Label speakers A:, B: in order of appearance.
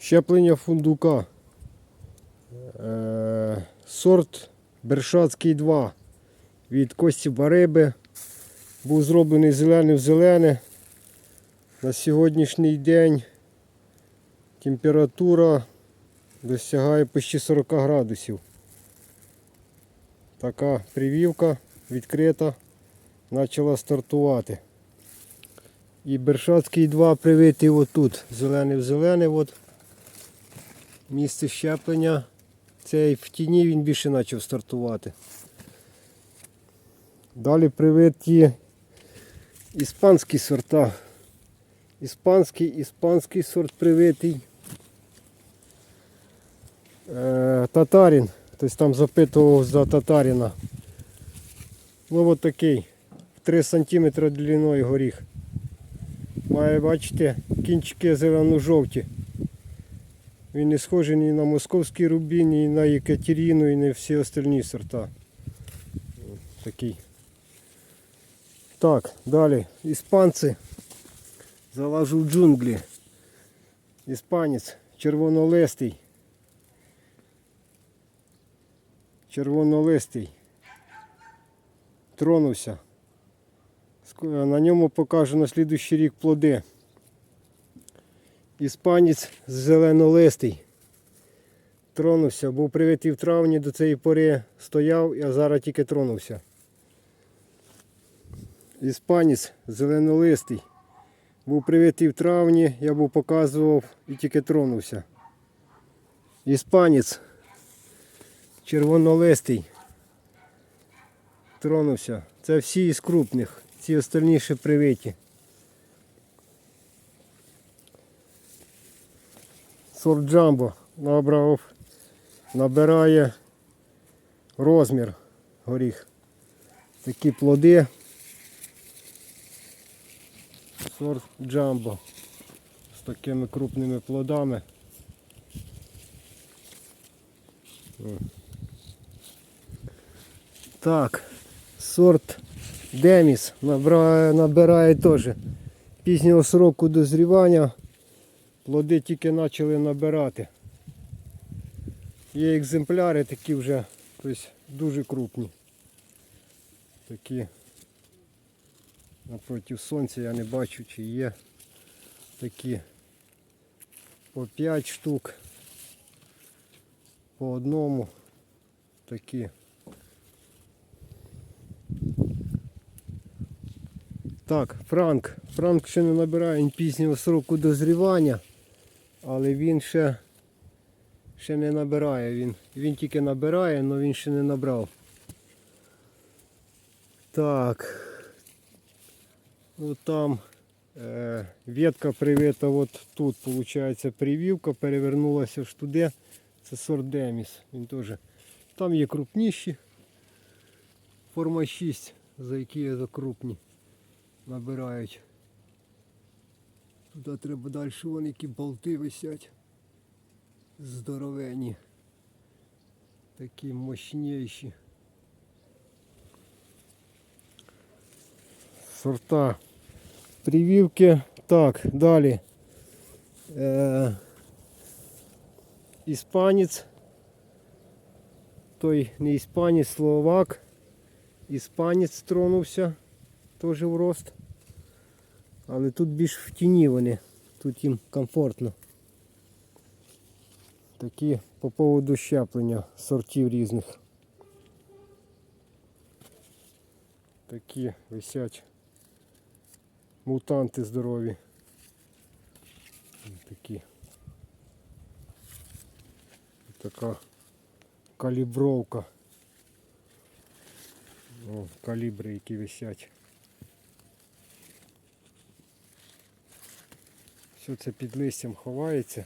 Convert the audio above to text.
A: Щеплення фундука. Е, сорт Бершацький 2 від Кості Бариби. Був зроблений зелене в зелене. На сьогоднішній день температура досягає почти 40 градусів. Така привівка відкрита, почала стартувати. І Бершацький 2 привитий отут. Зелене в зелене. От. Місце щеплення. Цей в тіні він більше почав стартувати. Далі привиті іспанські сорта. Іспанський, іспанський сорт привитий. Е, татарин. Тобто там запитував за татарина. Ну от такий. 3 см длиною горіх. Має, бачите, кінчики зелено-жовті. Він не схожий ні на московський рубін, ні на Екатерину, і на всі остальні сорта. Такий. Так, далі. Іспанці. Залажу в джунглі. Іспанець. Червонолистий. Червонолистий. Тронувся. На ньому покажу на слідущий рік плоди. Іспанець зеленолистий. Тронувся, був привитий в травні до цієї пори стояв, а зараз тільки тронувся. Іспанець зеленолистий. Був привитий в травні, я був показував і тільки тронувся. Іспанець червонолистий. Тронувся. Це всі із крупних. Ці остальні ще привиті. Сорт джамбо набрав, набирає розмір горіх. Такі плоди. Сорт джамбо з такими крупними плодами. Так, сорт Деміс набирає, набирає теж пізнього сроку дозрівання. Плоди тільки почали набирати. Є екземпляри такі вже, тобто дуже крупні. Такі напроти сонця я не бачу, чи є такі по 5 штук, по одному такі. Так, Франк. Франк ще не набирає пізнього сроку дозрівання, але він ще, ще не набирає. Він, він тільки набирає, але він ще не набрав. Так. Ну там е, ветка привита от тут, виходить, прививка, перевернулася ж туди. Це сорт Деміс. Він теж. Там є крупніші. Форма 6, за які є крупні набирають. Туди треба далі вон які болти висять. Здоровені. Такі мощніші. Сорта прививки. Так, далі. Е, іспанець. Той не іспанець, словак. Іспанець тронувся теж в рост. Але тут більш в тіні вони, тут їм комфортно. Такі по поводу щеплення сортів різних. Такі висять мутанти здорові. Такі. Така калібровка. О, калібри, які висять. Все це під листям ховається.